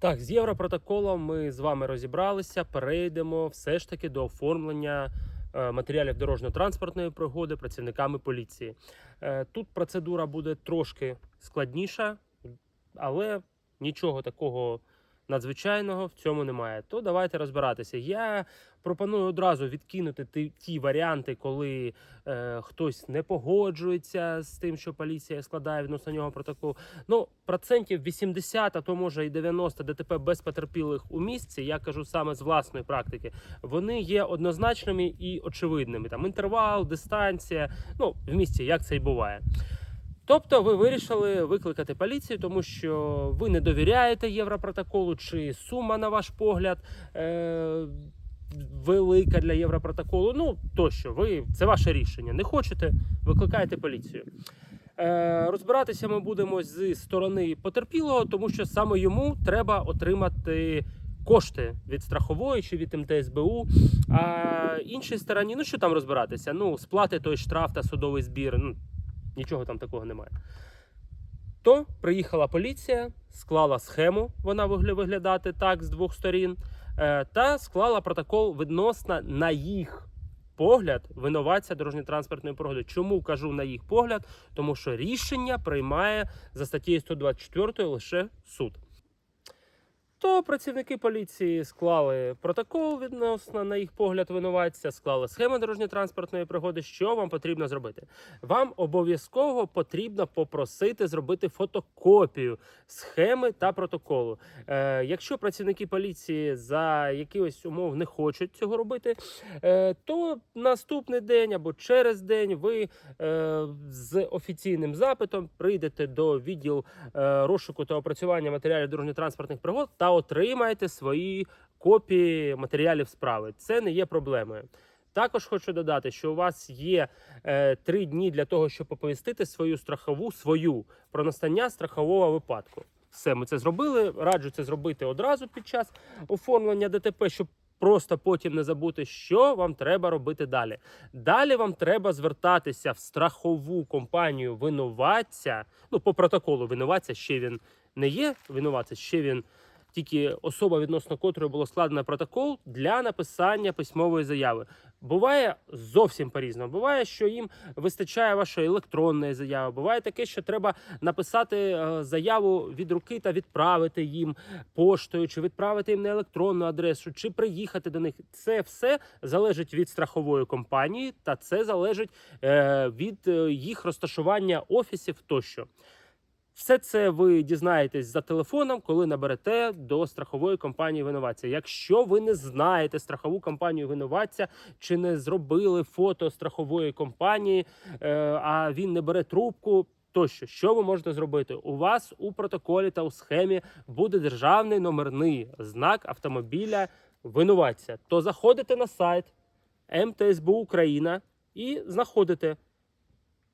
Так, з Європротоколом ми з вами розібралися. Перейдемо все ж таки до оформлення е, матеріалів дорожньо-транспортної пригоди працівниками поліції. Е, Тут процедура буде трошки складніша, але нічого такого надзвичайного в цьому немає. То давайте розбиратися. Я пропоную одразу відкинути ті, ті варіанти, коли е, хтось не погоджується з тим, що поліція складає відносно нього протокол. Ну, процентів 80, а то може і 90 ДТП без потерпілих у місці. Я кажу саме з власної практики. Вони є однозначними і очевидними. Там інтервал, дистанція. Ну, в місті як це і буває. Тобто ви вирішили викликати поліцію, тому що ви не довіряєте Європротоколу, чи сума, на ваш погляд, е- велика для Європротоколу. Ну тощо, ви це ваше рішення. Не хочете, викликаєте поліцію. Е, розбиратися ми будемо з сторони потерпілого, тому що саме йому треба отримати кошти від страхової чи від МТСБУ. А іншій стороні, ну що там розбиратися? Ну, сплати той штраф та судовий збір. Ну, нічого там такого немає. То приїхала поліція, склала схему, вона виглядати так з двох сторін, е, та склала протокол відносно на їх погляд винуватця дорожньо-транспортної пригоди. Чому кажу на їх погляд? Тому що рішення приймає за статтею 124 лише суд. То працівники поліції склали протокол відносно на їх погляд винуватця, склали схему дорожньо-транспортної пригоди. Що вам потрібно зробити? Вам обов'язково потрібно попросити зробити фотокопію схеми та протоколу. Е, якщо працівники поліції за якихось умов не хочуть цього робити, е, то наступний день або через день ви е, з офіційним запитом прийдете до відділу е, розшуку та опрацювання матеріалів дорожньо-транспортних пригод та отримаєте свої копії матеріалів справи. Це не є проблемою. Також хочу додати, що у вас є е, три дні для того, щоб оповістити свою страхову свою про настання страхового випадку. Все, ми це зробили. Раджу це зробити одразу під час оформлення ДТП, щоб просто потім не забути, що вам треба робити далі. Далі вам треба звертатися в страхову компанію винуватця. Ну, по протоколу винуватця ще він не є винуватця, ще він тільки особа, відносно котрої було складено протокол для написання письмової заяви. Буває зовсім по-різному. Буває, що їм вистачає вашої електронної заяви. Буває таке, що треба написати е, заяву від руки та відправити їм поштою, чи відправити їм на електронну адресу, чи приїхати до них. Це все залежить від страхової компанії, та це залежить е, від е, їх розташування офісів тощо. Все це ви дізнаєтесь за телефоном, коли наберете до страхової компанії винуватця. Якщо ви не знаєте страхову компанію винуватця чи не зробили фото страхової компанії, е, а він не бере трубку. Тощо, що ви можете зробити? У вас у протоколі та у схемі буде державний номерний знак автомобіля винуватця. То заходите на сайт МТСБУ Україна і знаходите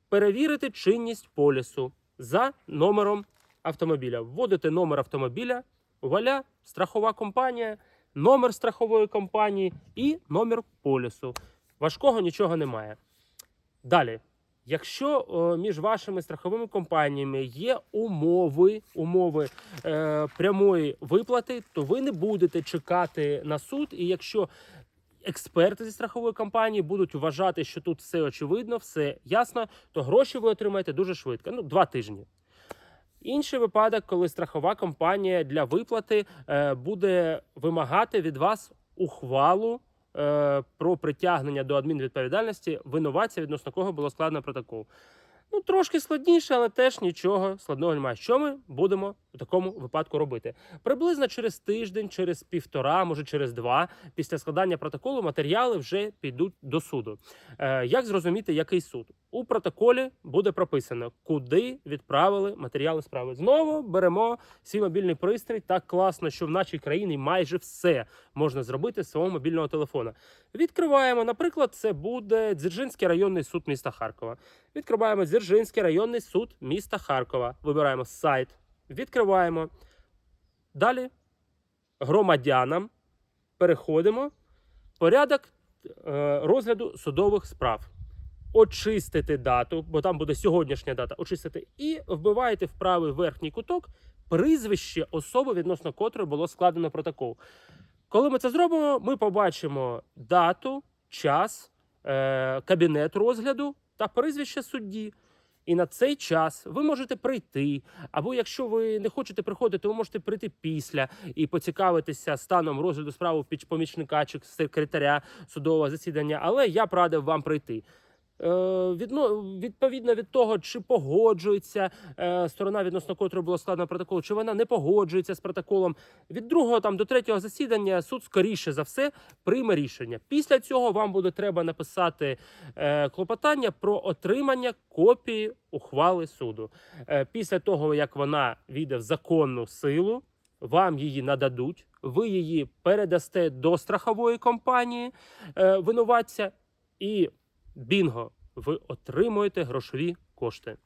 перевірити чинність полісу за номером автомобіля. Вводите номер автомобіля, вуаля, страхова компанія, номер страхової компанії і номер полісу. Важкого нічого немає. Далі. Якщо е, між вашими страховими компаніями є умови, умови е, прямої виплати, то ви не будете чекати на суд. І якщо експерти зі страхової компанії будуть вважати, що тут все очевидно, все ясно, то гроші ви отримаєте дуже швидко. Ну, два тижні. Інший випадок, коли страхова компанія для виплати е, буде вимагати від вас ухвалу е, про притягнення до адмінвідповідальності винуватця, відносно кого було складено протокол. Ну, трошки складніше, але теж нічого складного немає. Що ми будемо в такому випадку робити? Приблизно через тиждень, через півтора, може через два, після складання протоколу матеріали вже підуть до суду. Е, як зрозуміти, який суд? У протоколі буде прописано, куди відправили матеріали справи. Знову беремо свій мобільний пристрій. Так класно, що в нашій країні майже все можна зробити з свого мобільного телефона. Відкриваємо, наприклад, це буде Дзержинський районний суд міста Харкова. Відкриваємо Дзержинський районний суд міста Харкова. Вибираємо сайт, відкриваємо. Далі громадянам переходимо. Порядок е, розгляду судових справ. Очистити дату, бо там буде сьогоднішня дата. Очистити і вбиваєте в правий верхній куток прізвище особи, відносно котрої було складено протокол. Коли ми це зробимо, ми побачимо дату, час, е, кабінет розгляду та прізвище судді. І на цей час ви можете прийти. Або якщо ви не хочете приходити, ви можете прийти після і поцікавитися станом розгляду справи помічника чи секретаря судового засідання. Але я б радив вам прийти. Е, відно, відповідно від того, чи погоджується е, сторона, відносно котрої було складено протокол, чи вона не погоджується з протоколом. Від другого там до третього засідання суд скоріше за все прийме рішення. Після цього вам буде треба написати е, клопотання про отримання копії ухвали суду. Після того, як вона війде в законну силу, вам її нададуть, ви її передасте до страхової компанії е, винуватця, і бінго, ви отримуєте грошові кошти.